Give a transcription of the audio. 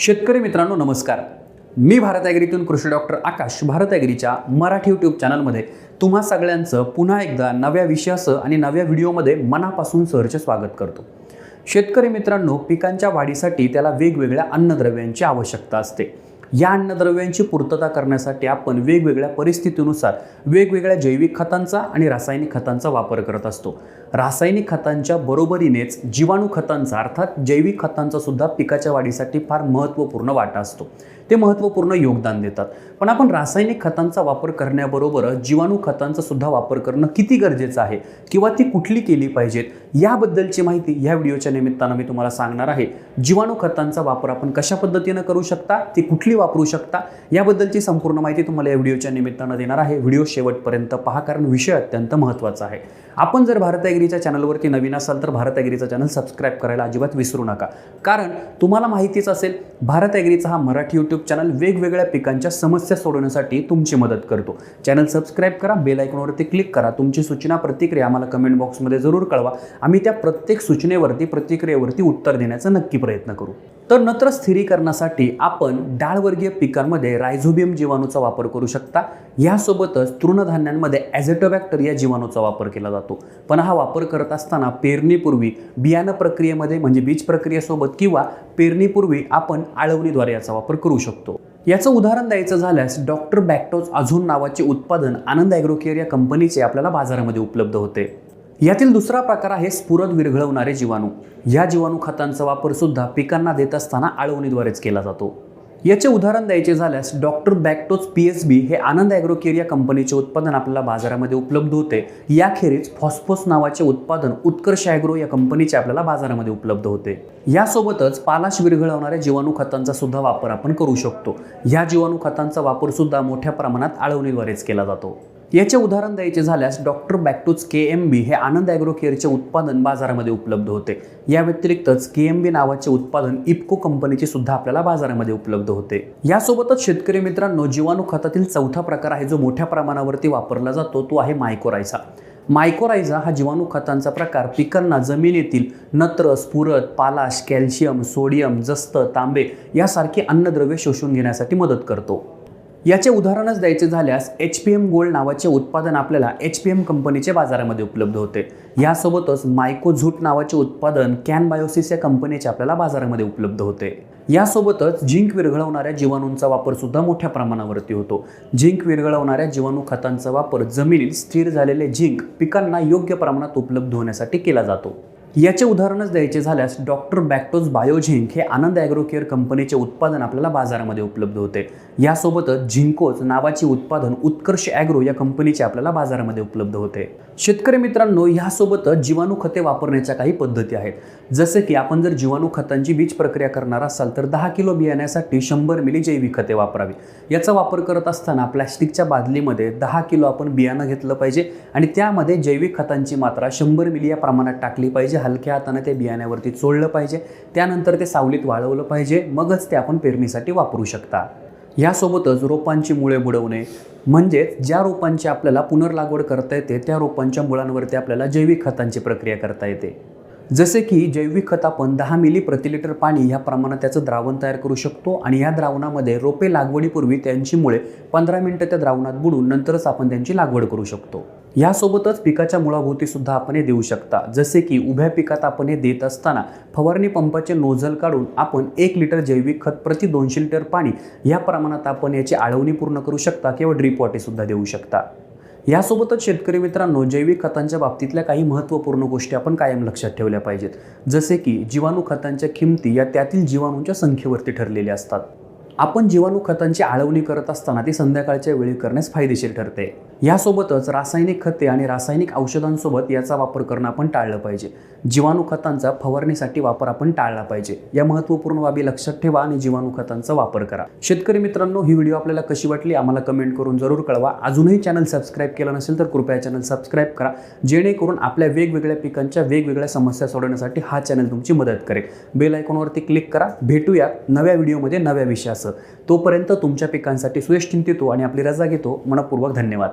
शेतकरी मित्रांनो नमस्कार. मी भारत ॲग्रीतून कृषी डॉक्टर आकाश भारत ॲग्रीच्या मराठी यूट्यूब चॅनलमध्ये तुम्हा सगळ्यांचं पुन्हा एकदा नव्या विषयासह आणि नव्या व्हिडिओमध्ये मनापासून सहर्ष स्वागत करतो. शेतकरी मित्रांनो पिकांच्या वाढीसाठी त्याला वेगवेगळ्या अन्नद्रव्यांची आवश्यकता असते. या अन्नद्रव्यांची पूर्तता करण्यासाठी आपण वेगवेगळ्या परिस्थितीनुसार वेगवेगळ्या जैविक खतांचा आणि रासायनिक खतांचा वापर करत असतो. रासायनिक खतांच्या बरोबरीनेच जीवाणू खतांचा अर्थात जैविक खतांचा सुद्धा पिकाच्या वाढीसाठी फार महत्त्वपूर्ण वाटा असतो. ते महत्त्वपूर्ण योगदान देतात. पण आपण रासायनिक खतांचा वापर करण्याबरोबरच जीवाणू खतांचा सुद्धा वापर करणं किती गरजेचं आहे किंवा ती कुठली केली पाहिजेत याबद्दलची माहिती ह्या व्हिडिओच्या निमित्तानं मी तुम्हाला सांगणार आहे. जीवाणू खतांचा वापर आपण कशा पद्धतीनं करू शकता ती कुठली वापरू शकता याबद्दलची संपूर्ण माहिती तुम्हाला या व्हिडिओच्या निमित्तानं देणार आहे. व्हिडिओ शेवटपर्यंत पहा कारण विषय अत्यंत महत्त्वाचा आहे. आपण जर भारत ॲग्रीच्या चॅनलवरती नवीन असाल तर भारत ॲग्रीचा चॅनल सबस्क्राईब करायला अजिबात विसरू नका. कारण तुम्हाला माहितीच असेल भारत ॲग्रीचा हा मराठी यूट्यूब चॅनल वेगवेगळ्या पिकांच्या समस्या सोडवण्यासाठी तुमची मदत करतो. चॅनल सबस्क्राईब करा बेल आयकॉनवरती क्लिक करा तुमची सूचना प्रतिक्रिया आम्हाला कमेंट बॉक्समध्ये जरूर कळवा. आम्ही त्या प्रत्येक सूचनेवरती प्रतिक्रियेवरती उत्तर देण्याचा नक्की प्रयत्न करू. तर नत्र स्थिरीकरणासाठी आपण डाळवर्गीय पिकांमध्ये रायझोबियम जीवाणूचा वापर करू शकता. यासोबतच तृणधान्यांमध्ये ॲझेटोबॅक्टर या जीवाणूचा वापर केला जातो. पण हा वापर करत असताना पेरणीपूर्वी बियाणं प्रक्रियेमध्ये म्हणजे बीज प्रक्रियेसोबत किंवा पेरणीपूर्वी आपण आळवणीद्वारे याचा वापर करू शकतो. याचं उदाहरण द्यायचं झाल्यास डॉक्टर बॅक्टोज अझोन नावाचे उत्पादन आनंद ॲग्रोकेअर या कंपनीचे आपल्याला बाजारामध्ये उपलब्ध होते. यातील दुसरा प्रकार आहे स्फुरद विरघळवणारे जीवाणू. या जीवाणू खतांचा वापर सुद्धा पिकांना देत असताना आळवणीद्वारेच केला जातो. याचे उदाहरण द्यायचे झाल्यास डॉक्टर बॅक्टोज पी एस बी हे आनंद ॲग्रोकेअर या कंपनीचे उत्पादन आपल्याला बाजारामध्ये उपलब्ध होते. याखेरीज फॉस्फोस नावाचे उत्पादन उत्कर्ष ॲग्रो या कंपनीचे आपल्याला बाजारामध्ये उपलब्ध होते. यासोबतच पालाश विरघळवणाऱ्या जीवाणू खतांचा सुद्धा वापर आपण करू शकतो. या जीवाणू खतांचा वापर सुद्धा मोठ्या प्रमाणात आळवणीद्वारेच केला जातो. याचे उदाहरण द्यायचे झाल्यास डॉक्टर बॅक्टोज के एम बी हे आनंद ॲग्रो केअरचे उत्पादन बाजारामध्ये उपलब्ध होते. या व्यतिरिक्तच के एम बी नावाचे उत्पादन इप्को कंपनीचे सुद्धा आपल्याला बाजारामध्ये उपलब्ध होते. यासोबतच शेतकरी मित्रांनो जीवाणू खतातील चौथा प्रकार आहे जो मोठ्या प्रमाणावरती वापरला जातो तो आहे मायकोरायझा मायकोरायझा हा जीवाणू खतांचा प्रकार पिकांना जमिनीतील नत्र स्फुरद पालाश कॅल्शियम सोडियम जस्त तांबे यासारखी अन्नद्रव्ये शोषून घेण्यासाठी मदत करतो. याचे उदाहरणच द्यायचे झाल्यास एच पी एम गोल्ड नावाचे उत्पादन आपल्याला एच पी एम कंपनीच्या बाजारामध्ये उपलब्ध होते. यासोबतच मायकोझूट नावाचे उत्पादन कॅन बायोसिस या कंपनीचे आपल्याला बाजारामध्ये उपलब्ध होते. यासोबतच झिंक विरघळवणाऱ्या जीवाणूंचा वापर सुद्धा मोठ्या प्रमाणावरती होतो. झिंक विरघळवणाऱ्या जीवाणू खतांचा वापर जमिनीत स्थिर झालेले झिंक पिकांना योग्य प्रमाणात उपलब्ध होण्यासाठी केला जातो. याचे उदाहरणच द्यायचे झाल्यास डॉक्टर बॅक्टोज बायोझिंक हे आनंद ॲग्रो केअर कंपनीचे उत्पादन आपल्याला बाजारामध्ये उपलब्ध होते. यासोबतच झिंकोज नावाचे उत्पादन उत्कर्ष ॲग्रो या कंपनीचे आपल्याला बाजारामध्ये उपलब्ध होते. शेतकरी मित्रांनो यासोबतच जीवाणू खते वापरण्याच्या काही पद्धती आहेत. जसे की आपण जर जीवाणू खतांची बीज प्रक्रिया करणार असाल तर दहा किलो बियाण्यासाठी शंभर मिली जैविक खते वापरावी. याचा वापर करत असताना प्लॅस्टिकच्या बादलीमध्ये दहा किलो आपण बियाणं घेतलं पाहिजे आणि त्यामध्ये जैविक खतांची मात्रा शंभर मिली या प्रमाणात टाकली पाहिजे. हलक्या हाताने ते बियाण्यावरती चोळलं पाहिजे त्यानंतर ते सावलीत वाळवलं पाहिजे मगच ते आपण पेरणीसाठी वापरू शकता. यासोबतच रोपांची मुळे बुडवणे म्हणजेच ज्या रोपांची आपल्याला पुनर्लागवड करता येते त्या रोपांच्या मुळांवरती आपल्याला जैविक खतांची प्रक्रिया करता येते. जसे की जैविक खत आपण दहा मिली प्रति लिटर पाणी ह्या प्रमाणात त्याचं द्रावण तयार करू शकतो आणि या द्रावणामध्ये रोपे लागवडीपूर्वी त्यांची मुळे पंधरा मिनटं त्या द्रावणात बुडून नंतरच आपण त्यांची लागवड करू शकतो. यासोबतच पिकाच्या मुळाभोवती सुद्धा आपण हे देऊ शकता. जसे की उभ्या पिकात आपण हे देत असताना फवारणी पंपाचे नोझल काढून आपण एक लिटर जैविक खत प्रति दोनशे लिटर पाणी या प्रमाणात आपण याची आळवणी पूर्ण करू शकता किंवा ड्रीप वॉटेसुद्धा देऊ शकता. यासोबतच शेतकरी मित्रांनो जैविक खतांच्या बाबतीतल्या काही महत्त्वपूर्ण गोष्टी आपण कायम लक्षात ठेवल्या पाहिजेत. जसे की जीवाणू खतांच्या किमती या त्यातील जीवाणूंच्या संख्येवरती ठरलेल्या असतात. आपण जीवाणू खतांची आळवणी करत असताना ती संध्याकाळच्या वेळी करण्यास फायदेशीर ठरते. यासोबतच रासायनिक खते आणि रासायनिक औषधांसोबत याचा वापर करणं आपण टाळलं पाहिजे. जीवाणू खतांचा फवारणीसाठी वापर आपण टाळला पाहिजे. या महत्त्वपूर्ण बाबी लक्षात ठेवा आणि जीवाणू खतांचा वापर करा. शेतकरी मित्रांनो ही व्हिडिओ आपल्याला कशी वाटली आम्हाला कमेंट करून जरूर कळवा. अजूनही चॅनल सबस्क्राईब केलं नसेल तर कृपया चॅनल सबस्क्राईब करा जेणेकरून आपल्या वेगवेगळ्या पिकांच्या वेगवेगळ्या समस्या सोडवण्यासाठी हा चॅनल तुमची मदत करेल. बेल आयकॉनवरती क्लिक करा. भेटूयात नव्या व्हिडिओमध्ये नव्या विषयासह. तोपर्यंत तुमच्या पिकांसाठी सुयश चिंतितो आणि आपली रजा घेतो. मनपूर्वक धन्यवाद.